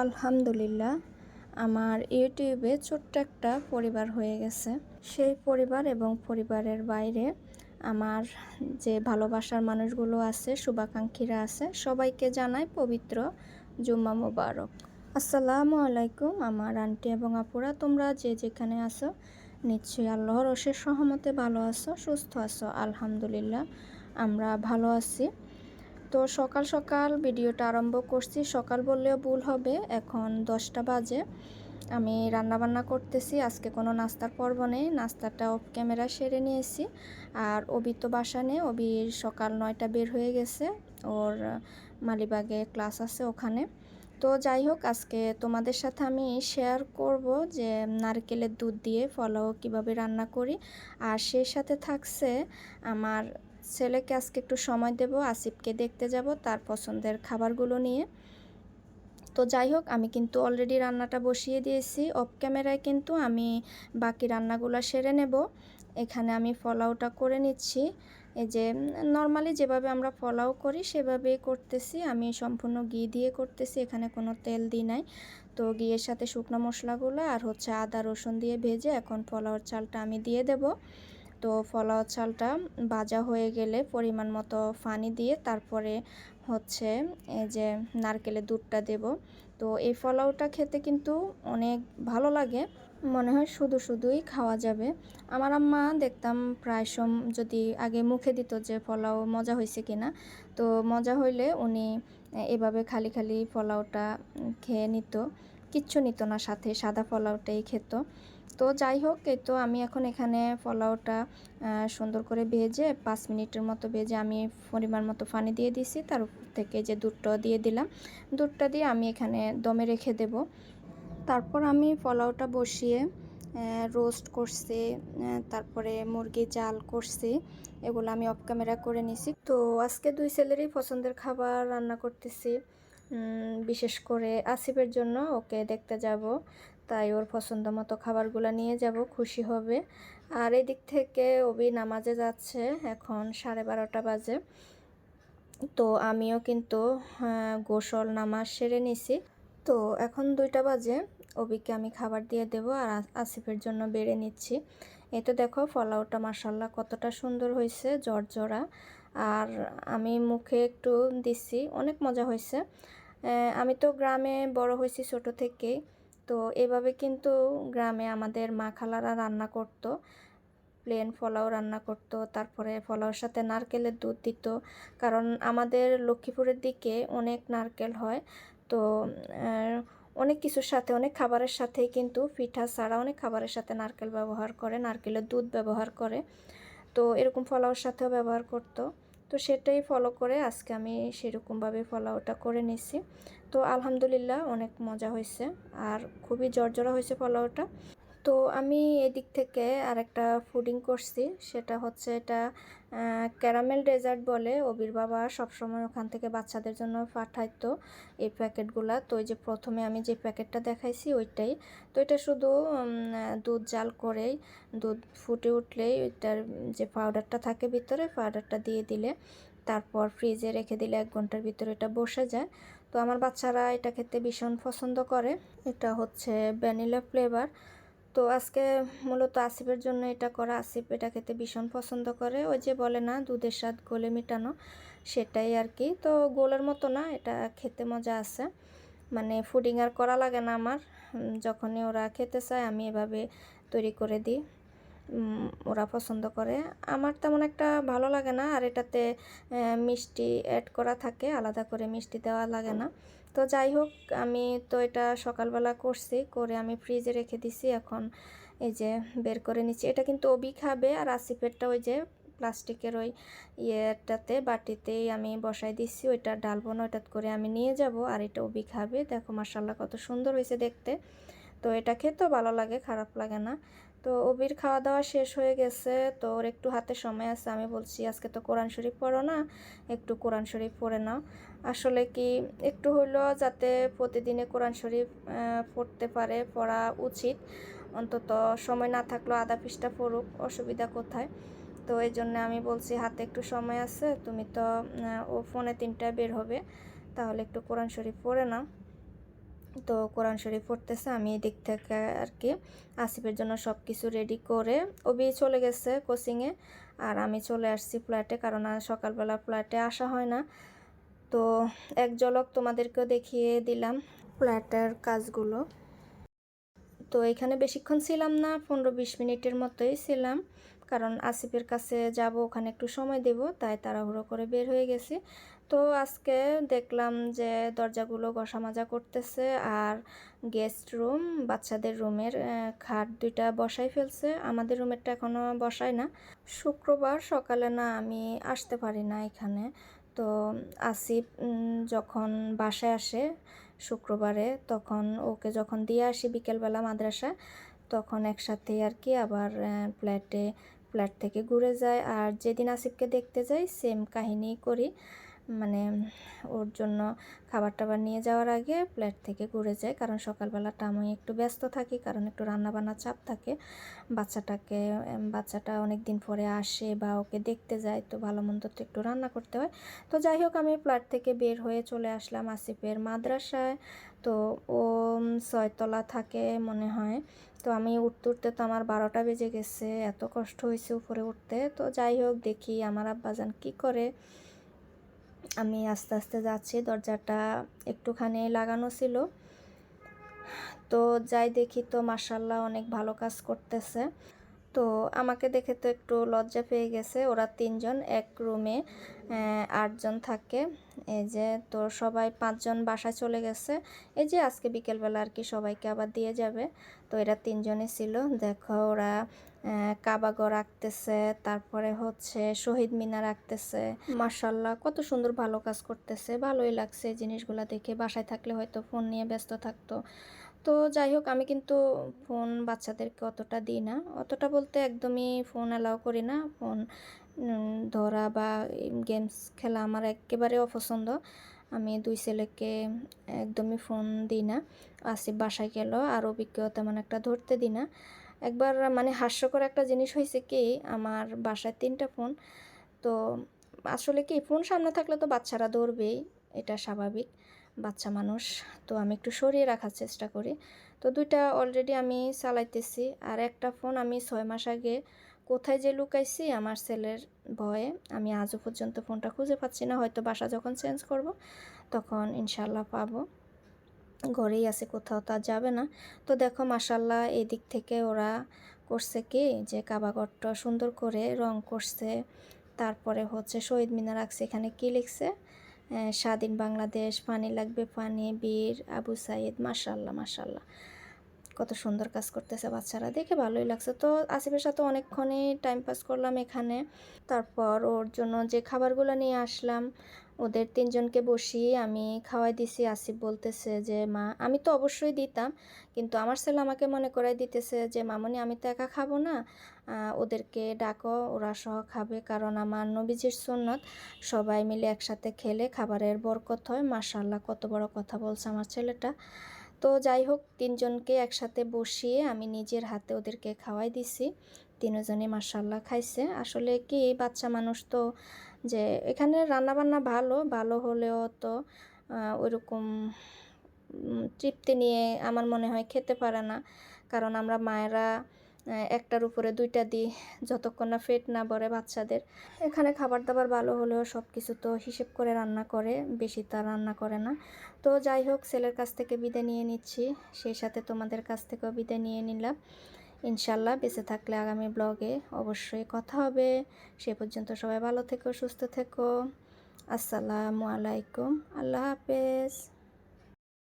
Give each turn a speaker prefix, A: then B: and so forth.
A: আলহামদুলিল্লাহ, আমার ইউটিউবে ছোট্ট একটা পরিবার হয়ে গেছে। সেই পরিবার এবং পরিবারের বাইরে আমার যে ভালোবাসার মানুষগুলো আছে, শুভাকাঙ্ক্ষীরা আছে, সবাইকে জানাই পবিত্র জুম্মা মোবারক। আসসালামু আলাইকুম আমার আন্টি এবং আপুরা, তোমরা যে যেখানে আছো, নিশ্চয়ই আল্লাহর অশেষ সহমতে ভালো আছো, সুস্থ আছো, আলহামদুলিল্লাহ, আমরা ভালো আছি। তো সকাল সকাল ভিডিওটা আরম্ভ করছি। সকাল বললেও ভুল হবে, এখন দশটা বাজে। আমি রান্না বান্না করতেছি, আজকে কোনো নাস্তার পর্ব নেই। নাস্তাটা অফ ক্যামেরা সেরে নিয়েছি। আর অবি তো বাসা নেই, অবির সকাল নয়টা বের হয়ে গেছে। ওর মালিবাগে ক্লাস আছে ওখানে। তো যাই হোক, আজকে তোমাদের সাথে আমি শেয়ার করব যে নারকেলের দুধ দিয়ে ফলাও কীভাবে রান্না করি। আর সেই সাথে থাকছে আমার ছেলেকে আজকে একটু সময় দেব, আসিফকে দেখতে যাব তার পছন্দের খাবারগুলো নিয়ে। তো যাই হোক, আমি কিন্তু অলরেডি রান্নাটা বসিয়ে দিয়েছি। অফ ক্যামেরায় কিন্তু আমি বাকি রান্নাগুলো সেরে নেব। এখানে আমি ফলাওটা করে নিচ্ছি। এই যে নর্মালি যেভাবে আমরা ফলাও করি, সেভাবেই করতেছি। আমি সম্পূর্ণ ঘি দিয়ে করতেছি, এখানে কোনো তেল দিই নাই। তো ঘিয়ের সাথে শুকনো মশলাগুলো আর হচ্ছে আদা রসুন দিয়ে ভেজে এখন ফলাওয়ার চালটা আমি দিয়ে দেব। তো ফলাও চালটা ভাজা হয়ে গেলে পরিমাণ মতো পানি দিয়ে তারপরে হচ্ছে এই যে নারকেলের দুধটা দেব। তো এই ফলাওটা খেতে কিন্তু অনেক ভালো লাগে। মনে হয় শুধু শুধুই খাওয়া যাবে। আমার আম্মা দেখতাম প্রায় সম যদি আগে মুখে দিত যে ফলাও মজা হয়েছে কিনা, তো মজা হইলে উনি এভাবে খালি খালি ফলাওটা খেয়ে নিত। কিচ্ছু নিত না, সাথে সাদা ফলাওটাই খেত। তো যাই হোক, এই তো আমি এখন এখানে পোলাওটা সুন্দর করে ভেজে পাঁচ মিনিটের মতো ভেজে আমি পরিমাণ মতো পানি দিয়ে দিছি তার উপর থেকে যে দুধটা দিয়ে দিলাম, দুধটা দিয়ে আমি এখানে দমে রেখে দেব। তারপর আমি পোলাওটা বসিয়ে রোস্ট করছি তারপরে মুরগি জাল করছি, এগুলো আমি অফ ক্যামেরা করে নিছি। তো আজকে দুই ছেলেরই পছন্দের খাবার রান্না করতেছি। বিশেষ করে আসিফের জন্য, ওকে দেখতে যাব। তাই ওর পছন্দ মতো খাবারগুলো নিয়ে যাব, খুশি হবে। আর এই দিক থেকে অবি নামাজে যাচ্ছে এখন সাড়ে বারোটা বাজে। তো আমিও কিন্তু গোসল নামাজ সেরে নিছি। তো এখন দুইটা বাজে, অবিকে আমি খাবার দিয়ে দেব আর আসিফের জন্য বেড়ে নিচ্ছি। এই তো দেখো, ফলাওটা মাসাল্লাহ কতটা সুন্দর হয়েছে জর্জরা। আর আমি মুখে একটু দিচ্ছি অনেক মজা হয়েছে আমি তো গ্রামে বড় হয়েছি ছোট থেকেই। তো এভাবে কিন্তু গ্রামে আমাদের মা খালারা রান্না করতো। প্লেন ফলাও রান্না করতো, তারপরে ফলাওর সাথে নারকেলের দুধ দিত। কারণ আমাদের লক্ষ্মীপুরের দিকে অনেক নারকেল হয়। তো অনেক কিছুর সাথে, অনেক খাবারের সাথেই কিন্তু পিঠা ছাড়া অনেক খাবারের সাথে নারকেল ব্যবহার করে, নারকেলের দুধ ব্যবহার করে। তো এরকম ফলাওর সাথেও ব্যবহার করতো। তো সেটাই ফলো করে আজকে আমি সেরকমভাবে ফলোটা করে নিছি। তো আলহামদুলিল্লাহ অনেক মজা হয়েছে আর খুবই জর্জরা হয়েছে ফলোটা তো আমি এদিক থেকে আরেকটা ফুডিং করছি, সেটা হচ্ছে এটা ক্যারামেল ডেজার্ট বলে, অবির বাবা সবসময় ওখান থেকে বাচ্চাদের জন্য পাঠাইতো এই প্যাকেটগুলা। তো ওই যে প্রথমে আমি যে প্যাকেটটা দেখাইছি ওইটাই। তো এটা শুধু দুধ জাল করেই, দুধ ফুটে উঠলেই ওইটার যে পাউডারটা থাকে ভিতরে পাউডারটা দিয়ে দিলে তারপর ফ্রিজে রেখে দিলে এক ঘণ্টার ভিতরে এটা বসে যায়। তো আমার বাচ্চারা এটা খেতে ভীষণ পছন্দ করে। এটা হচ্ছে ভ্যানিলা ফ্লেভার তো আজকে মূলত আসিফের জন্য এটা করা। আসিফ এটা খেতে ভীষণ পছন্দ করে। ওই যে বলে না, দুধের স্বাদ গোলে মেটানো, সেটাই আর কি। তো গোলের মতো না, এটা খেতে মজা আছে। মানে ফুডিং আর করা লাগে না আমার। যখনই ওরা খেতে চায়, আমি এভাবে তৈরি করে দিই। ওরা পছন্দ করে। আমার তেমন একটা ভালো লাগে না। আর এটাতে মিষ্টি অ্যাড করা থাকে, আলাদা করে মিষ্টি দেওয়া লাগে না। তো যাই হোক, আমি তো এটা সকালবেলা করছি, করে আমি ফ্রিজে রেখে দিছি, এখন এই যে বের করে নিচ্ছি। এটা কিন্তু অবি খাবে, আর আসিফেরটা ওই যে প্লাস্টিকের ওই ইয়েটাতে, বাটিতেই আমি বসাই দিচ্ছি ওইটা ডালবো না ওইটা করে আমি নিয়ে যাব, আর এটা অবি খাবে। দেখো মার্শাল্লাহ কত সুন্দর হয়েছে দেখতে। তো এটা খেতেও ভালো লাগে, খারাপ লাগে না। তো অবির খাওয়া দাওয়া শেষ হয়ে গেছে। তো ওর একটু হাতে সময় আছে। আমি বলছি, আজকে তো কোরআন শরীফ পড়ো না, একটু কোরআন শরীফ পড়ে নাও। আসলে কি, একটু হইলেও যাতে প্রতিদিনে কোরআন শরীফ পড়তে পারে, পড়া উচিত। অন্তত সময় না থাকলেও আধা পৃষ্ঠা পড়ুক, অসুবিধা কোথায়? তো এই জন্য আমি বলছি, হাতে একটু সময় আছে, তুমি তো ও ফোনে তিনটায় বের হবে, তাহলে একটু কোরআন শরীফ পড়ে নাও। তো কোরআন শরীফ পড়তেছে, আমি এদিক থেকে আর কি আসিফের জন্য সব কিছু রেডি করে ওবি চলে গেছে কোচিংয়ে আর আমি চলে আসছি ফ্ল্যাটে কারণ সকালবেলা ফ্ল্যাটে আসা হয় না। তো এক ঝলক তোমাদেরকেও দেখিয়ে দিলাম ফ্ল্যাটের কাজগুলো। তো এখানে বেশিক্ষণ ছিলাম না, পনেরো বিশ মিনিটের মতোই ছিলাম, কারণ আসিফের কাছে যাব, ওখানে একটু সময় দেব, তাই তাড়াহুড়ো করে বের হয়ে গেছি। তো আজকে দেখলাম যে দরজাগুলো ঘষা মাজা করতেছে আর গেস্ট রুম, বাচ্চাদের রুমের খাট দুইটা বসাই ফেলছে। আমাদের রুমেরটা এখনও বসায় না। শুক্রবার সকালে না আমি আসতে পারি না এখানে। তো আসিফ যখন বাসায় আসে শুক্রবারে, তখন ওকে যখন দিয়ে আসি বিকেলবেলা মাদ্রাসায়, তখন একসাথে আর কি আবার ফ্ল্যাটে, ফ্ল্যাট থেকে ঘুরে যায়। আর যেদিন আসিফকে দেখতে যাই, সেম কাহিনী করি। মানে ওর জন্য খাবার টাবার নিয়ে যাওয়ার আগে ফ্ল্যাট থেকে ঘুরে যায়। কারণ সকালবেলাটা আমি একটু ব্যস্ত থাকি, কারণ একটু রান্নাবান্না চাপ থাকে। বাচ্চাটাকে বাচ্চাটা অনেক দিন পরে আসে বা ওকে দেখতে যায়, তো ভালো মন্দ তো একটু রান্না করতে হয়। তো যাই হোক, আমি ফ্ল্যাট থেকে বের হয়ে চলে আসলাম আসিফের মাদ্রাসায়। তো ও ছয়তলা থাকে মনে হয়। তো আমি উঠতে উঠতে তো আমার বারোটা বেজে গেছে। এত কষ্ট হয়েছে উপরে উঠতে। তো যাই হোক, দেখি আমার আব্বাজান কি করে। আমি আস্তে আস্তে যাচ্ছি, দরজাটা একটুখানি লাগানো ছিল। তো যাই দেখি তো মার্শাল্লাহ অনেক ভালো কাজ করতেছে। তো আমাকে দেখে তো একটু লজ্জা পেয়ে গেছে, ওরা তিনজন, এক রুমে আটজন থাকে। এই যে তো সবাই পাঁচজন বাসায় চলে গেছে। এই যে আজকে বিকেলবেলা আর কি সবাইকে আবার দিয়ে যাবে। তো এরা তিনজনই ছিল। দেখো ওরা কাবাগর আঁকতেছে তারপরে হচ্ছে শহীদ মিনার আঁকতেছে। মার্শাল্লাহ কত সুন্দর ভালো কাজ করতেছে, ভালোই লাগছে জিনিসগুলো দেখে। বাসায় থাকলে হয়তো ফোন নিয়ে ব্যস্ত থাকতো। তো যাই হোক, আমি কিন্তু ফোন বাচ্চাদেরকে অতটা দিই না। অতটা বলতে একদমই ফোন অ্যালাউ করি না। ফোন ধরা বা গেমস খেলা আমার একেবারে অপছন্দ। আমি দুই ছেলেকে একদমই ফোন দিই না। আসিফ বাসায় গেল, আর অভিজ্ঞতা তেমন একটা ধরতে দিই না। একবার মানে হাস্যকর একটা জিনিস হয়েছে কি, আমার বাসায় তিনটা ফোন। তো আসলে কি, ফোন সামনে থাকলে তো বাচ্চারা দৌড়বেই, এটা স্বাভাবিক, বাচ্চা মানুষ। তো আমি একটু সরিয়ে রাখার চেষ্টা করি। তো দুইটা অলরেডি আমি চালাইতেছি, আর একটা ফোন আমি ছয় মাস আগে কোথায় যে লুকাইছি, আমার ছেলের ভয়ে। আমি আজও পর্যন্ত ফোনটা খুঁজে পাচ্ছি না, হয়তো বাসা যখন চেঞ্জ করব, তখন ইনশাল্লাহ পাবো। ঘরেই আছে কোথাও, তা যাবে না। তো দেখো মাসাল্লাহ এই দিক থেকে ওরা করছে কি যে কাবাগরটা সুন্দর করে রং করছে। তারপরে হচ্ছে শহীদ মিনার রাখছে এখানে কি লিখছে? স্বাধীন বাংলাদেশ, পানি লাগবে পানি, বীর আবু সাইদ মাসাল্লাহ মাসাল্লাহ কত সুন্দর কাজ করতেছে বাচ্চারা, দেখে ভালোই লাগছে। তো আসিফের সাথে অনেকক্ষণই টাইম পাস করলাম এখানে। তারপর ওর জন্য যে খাবারগুলো নিয়ে আসলাম ওদের তিনজনকে বসিয়ে আমি খাওয়াই দিছি। আসিফ বলতেছে যে, মা, আমি তো অবশ্যই দিতাম, কিন্তু আমার ছেলে আমাকে মনে করাই দিতেছে যে, মামনি, আমি তো একা খাব না। ওদেরকে ডাকো, ওরা সহ খাবে, কারণ আমার নবীজির সুন্নত, সবাই মিলে একসাথে খেলে খাবারের বরকত হয়। মাশাল্লাহ কত বড় কথা বলছে আমার ছেলেটা। তো যাই হোক, তিনজনকে একসাথে বসিয়ে আমি নিজের হাতে ওদেরকে খাওয়াই দিছি। তিনজনই মাশাল্লাহ খাইছে। আসলে কি, বাচ্চা মানুষ তো যে এখানে রান্নাবান্না ভালো ভালো হলেও তো ওইরকম তৃপ্তি নিয়ে আমার মনে হয় খেতে পারে না। কারণ আমরা মায়েরা একটার উপরে দুইটা দিই, যতক্ষণ না পেট না ভরে বাচ্চাদের। এখানে খাবার দাবার ভালো হলেও সব কিছু তো হিসেব করে রান্না করে, বেশি তা রান্না করে না। তো যাই হোক, ছেলের কাছ থেকে বিদায় নিয়ে নিচ্ছি। সেই সাথে তোমাদের কাছ থেকেও বিদায় নিয়ে নিলাম। ইনশাল্লাহ বেঁচে থাকলে আগামী ব্লগে অবশ্যই কথা হবে। সে পর্যন্ত সবাই ভালো থেকো, সুস্থ থেকো। আসসালামু আলাইকুম। আল্লাহ হাফেজ।